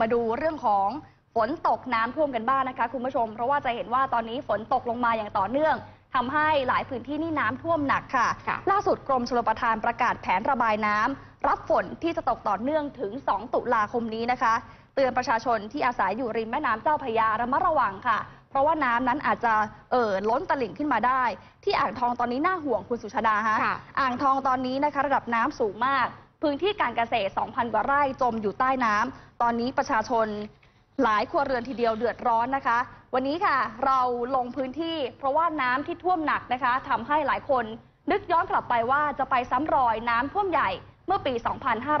มาดูเรื่องของฝนตกน้ำท่วมกันบ้างนะคะคุณผู้ชม เพราะว่าจะเห็นว่าตอนนี้ฝนตกลงมาอย่างต่อเนื่องทำให้หลายพื้นที่นี่น้ำท่วมหนักค่ะ ค่ะ ล่าสุดกรมชลประทานประกาศแผนระบายน้ำรับฝนที่จะตกต่อเนื่องถึง 2 ตุลาคมนี้นะคะ เตือนประชาชนที่อาศัยอยู่ริมแม่น้ำเจ้าพระยาระมัดระวังค่ะ เพราะว่าน้ำนั้นอาจจะเอ่อล้นตลิ่งขึ้นมาได้ ที่อ่างทองตอนนี้น่าห่วงคุณสุชาดาฮะ ค่ะ อ่างทองตอนนี้นะคะ ระดับน้ำสูงมาก พื้นที่การเกษตร 2,000 กว่าไร่จมอยู่ใต้น้ำตอนนี้ประชาชนหลายครัวเรือนทีเดียวเดือดร้อนนะคะ วันนี้ค่ะเราลงพื้นที่ เพราะว่าน้ำที่ท่วมหนักนะคะทำให้หลายคนนึกย้อนกลับไปว่าจะไปซ้ำรอยน้ำท่วมใหญ่เมื่อปี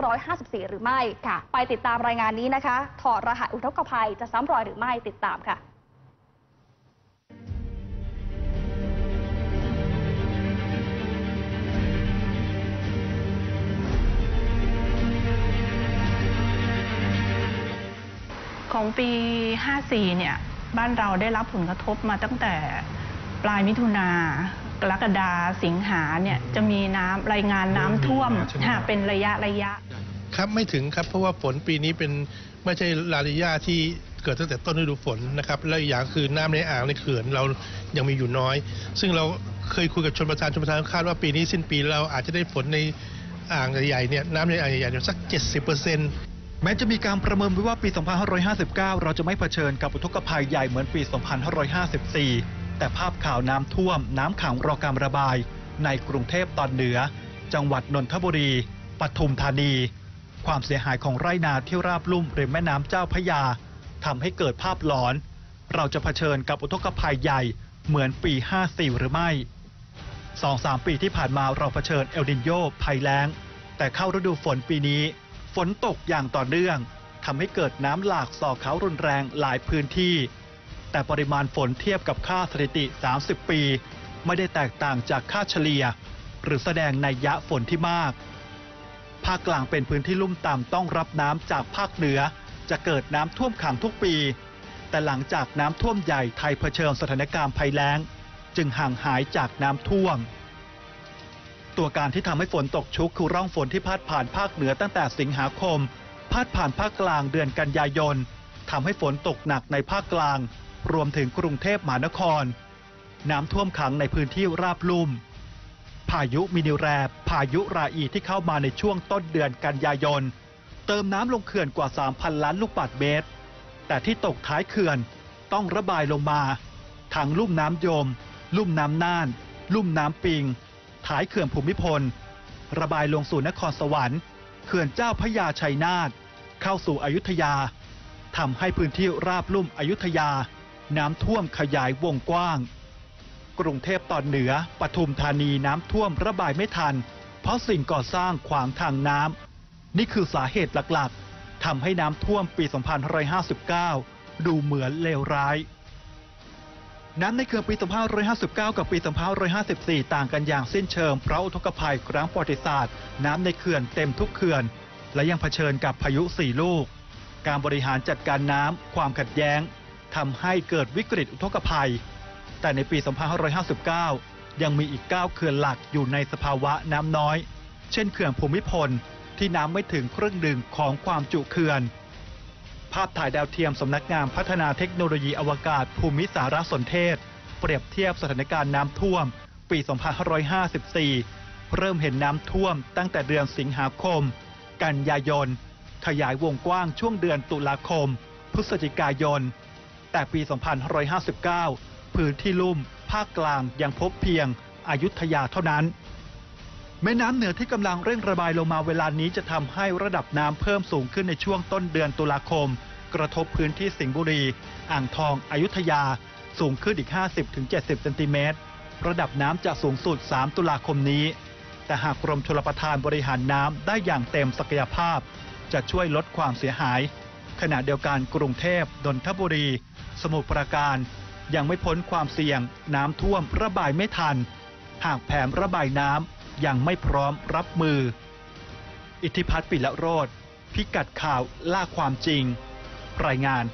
2554 หรือไม่ค่ะไปติดตามรายงานนี้นะคะ ถอดรหัสอุทกภัยจะซ้ำรอยหรือไม่ติดตามค่ะ ของปี 54 เนี่ย บ้านเราได้รับผลกระทบมาตั้งแต่ปลายมิถุนากรกฎาสิงหาเนี่ย จะมีน้ำรายงานน้ำท่วมใช่ไหมค่ะเป็นระยะระยะ ครับไม่ถึงครับ เพราะว่าฝนปีนี้เป็นไม่ใช่ลาลิยาที่เกิดตั้งแต่ต้นฤดูฝนนะครับ และอีกอย่างคือน้ำในอ่างในเขื่อนเรายังมีอยู่น้อย ซึ่งเราเคยคุยกับชนประทานชนประทานคาดว่าปีนี้สิ้นปีเราอาจจะได้ฝนในอ่างใหญ่ๆเนี่ยน้ำในอ่างใหญ่ๆเนี่ยสัก 70%เปอร์เซ็นต์ แม้จะมีการประเมินไว้ว่าปี 2559 เราจะไม่เผชิญกับอุทกภัยใหญ่เหมือนปี 2554 แต่ภาพข่าวน้ำท่วม น้ำขังรอการระบาย ในกรุงเทพตอนเหนือ จังหวัดนนทบุรี ปทุมธานี ความเสียหายของไร่นาที่ราบลุ่มริมแม่น้ำเจ้าพระยาทำให้เกิดภาพหลอน เราจะเผชิญกับอุทกภัยใหญ่เหมือนปี 54 หรือไม่สองสามปีที่ผ่านมาเราเผชิญเอลนินโยภัยแล้ง แต่เข้าฤดูฝนปีนี้ ฝนตกอย่างต่อเนื่องทำให้เกิดน้ำหลากสอเขารุนแรงหลายพื้นที่ แต่ปริมาณฝนเทียบกับค่าสถิติ 30 ปี ไม่ได้แตกต่างจากค่าเฉลี่ย หรือแสดงในยยะฝนที่มาก ภาคกลางเป็นพื้นที่ลุ่มต่ำต้องรับน้ำจากภาคเหนือ จะเกิดน้ำท่วมขังทุกปี แต่หลังจากน้ำท่วมใหญ่ไทยเผชิญสถานการณ์ภัยแล้ง จึงห่างหายจากน้ำท่วม ตัวการที่ทำให้ฝนตกชุกคือร่องฝนที่พาดผ่านภาคเหนือตั้งแต่สิงหาคมพาดผ่านภาคกลางเดือนกันยายนทำให้ฝนตกหนักในภาคกลาง รวมถึงกรุงเทพมหานคร น้ำท่วมขังในพื้นที่ราบลุ่ม พายุมินิแรบพายุราอีที่เข้ามาในช่วงต้นเดือนกันยายน เติมน้ำลงเขื่อนกว่า 3,000 ล้านลูกบาศก์เมตร แต่ที่ตกท้ายเขื่อนต้องระบายลงมาทั้งลุ่มน้ำยม ลุ่มน้ำน่าน ลุ่มน้ำปิง ท้ายเขื่อนภูมิพล ระบายลงสู่นครสวรรค์เขื่อนเจ้าพระยาชัยนาทเข้าสู่อยุธยาทำให้พื้นที่ราบลุ่มอยุธยา น้ำท่วมขยายวงกว้าง กรุงเทพตอนเหนือปทุมธานีน้ำท่วมระบายไม่ทัน เพราะสิ่งก่อสร้างขวางทางน้ำนี่คือสาเหตุหลักๆทำให้น้ำท่วมปี 2559 ดูเหมือนเลวร้าย น้ำในเขื่อนปี 2559 กับปี 2554 ต่างกันอย่างสิ้นเชิงเพราะอุทกภัยครั้งประวัติศาสตร์ น้ำในเขื่อนเต็มทุกเขื่อน และยังเผชิญกับพายุสี่ลูก การบริหารจัดการน้ำความขัดแย้งทำให้เกิดวิกฤตอุทกภัย แต่ในปี 2559 ยังมีอีก 9 เขื่อนหลักอยู่ในสภาวะน้ำน้อย เช่นเขื่อนภูมิพลที่น้ำไม่ถึงครึ่งหนึ่งของความจุเขื่อน ภาพถ่ายดาวเทียมสำนักงานพัฒนาเทคโนโลยีอวกาศภูมิสารสนเทศ เปรียบเทียบสถานการณ์น้ำท่วม ปี 2554 เริ่มเห็นน้ำท่วมตั้งแต่เดือนสิงหาคม กันยายน ขยายวงกว้างช่วงเดือนตุลาคม พฤศจิกายน แต่ปี 2559 พื้นที่ลุ่ม ภาคกลางยังพบเพียงอายุทยาเท่านั้น แม่น้ำเหนือที่กำลังเร่งระบายลงมาเวลานี้จะทำให้ระดับน้ำเพิ่มสูงขึ้นในช่วงต้นเดือนตุลาคม กระทบพื้นที่สิงห์บุรี อ่างทอง อยุธยา สูงขึ้นอีก 50-70 เซนติเมตร ระดับน้ำจะสูงสุด 3 ตุลาคมนี้ แต่หากกรมชลประทานบริหารน้ำได้อย่างเต็มศักยภาพ จะช่วยลดความเสียหาย ขณะเดียวกันกรุงเทพนนทบุรี สมุทรปราการ ยังไม่พ้นความเสี่ยง น้ำท่วมระบายไม่ทัน หากแผนระบายน้ำ ยังไม่พร้อมรับมือ อิทธิพัฒน์ปิละโรธพิกัดข่าวล่าความจริง รายงาน